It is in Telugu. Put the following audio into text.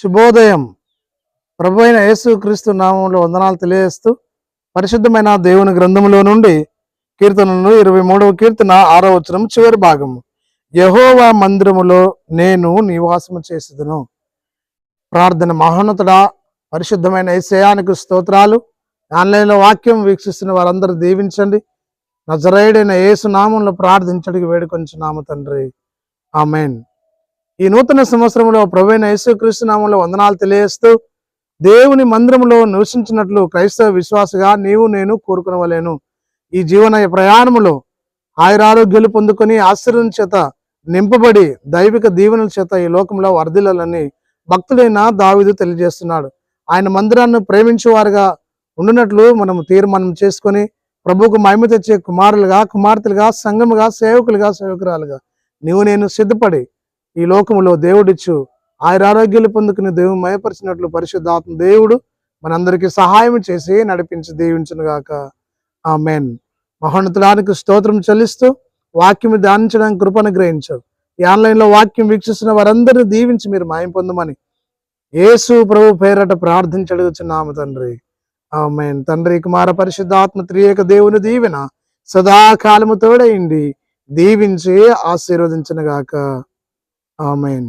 శుభోదయం. ప్రభు అయిన యేసుక్రీస్తు నామంలో వందనాలు తెలియజేస్తూ పరిశుద్ధమైన దేవుని గ్రంథములో నుండి కీర్తనలు ఇరవై మూడవ కీర్తన ఆరో వచనం చివరి భాగము యహోవా మందిరములో నేను నివాసము చేసేదను. ప్రార్థన మహోన్నతుడా పరిశుద్ధమైన ఏసయానికి స్తోత్రాలు. ఆన్లైన్లో వాక్యం వీక్షిస్తున్న వారందరూ దీవించండి. నజరేయుడైన యేసు నామంలో ప్రార్థించడానికి వేడుకొంచున్నాము తండ్రి. ఆమెన్. ఈ నూతన సంవత్సరంలో ప్రభువైన యేసుక్రీస్తు నామంలో వందనాలు తెలియజేస్తూ దేవుని మందిరంలో నివసించినట్లు క్రైస్తవ విశ్వాసగా నీవు నేను కోరుకునవలేను. ఈ జీవన ప్రయాణములో ఆయురారోగ్యాలు పొందుకొని ఆశ్చర్యం చేత నింపబడి దైవిక దీవెనల చేత ఈ లోకంలో వర్ధిల్లాలని భక్తుడైన దావిదు తెలియజేస్తున్నాడు. ఆయన మందిరాన్ని ప్రేమించేవారుగా ఉండినట్లు మనం తీర్మానం చేసుకొని ప్రభుకు మహిమ తెచ్చే కుమారులుగా కుమార్తెలుగా సంఘముగా సేవకులుగా సేవకురాలుగా నీవు నేను సిద్ధపడి ఈ లోకములో దేవుడిచ్చు. ఆయన ఆరోగ్యాలు పొందుకుని దేవుని మయపరిచినట్లు పరిశుద్ధాత్మ దేవుడు మనందరికీ సహాయం చేసి నడిపించి దీవించును గాక మెయిన్ మహోన్నతుడానికి స్తోత్రం చెల్లిస్తూ వాక్యం ధ్యానించడానికి కృపను గ్రహించారు ఈ ఆన్లైన్లో వాక్యం వీక్షిస్తున్న వారందరినీ దీవించి మీరు మాయం పొందమని యేసు ప్రభు పేరట ప్రార్థించడుగుచున్నాము తండ్రి. ఆమెన్. తండ్రి కుమార పరిశుద్ధాత్మ త్రియేక దేవుని దీవెన సదాకాలము తోడైండి. దీవించి ఆశీర్వదించనుగాక. గాక ఆమెన్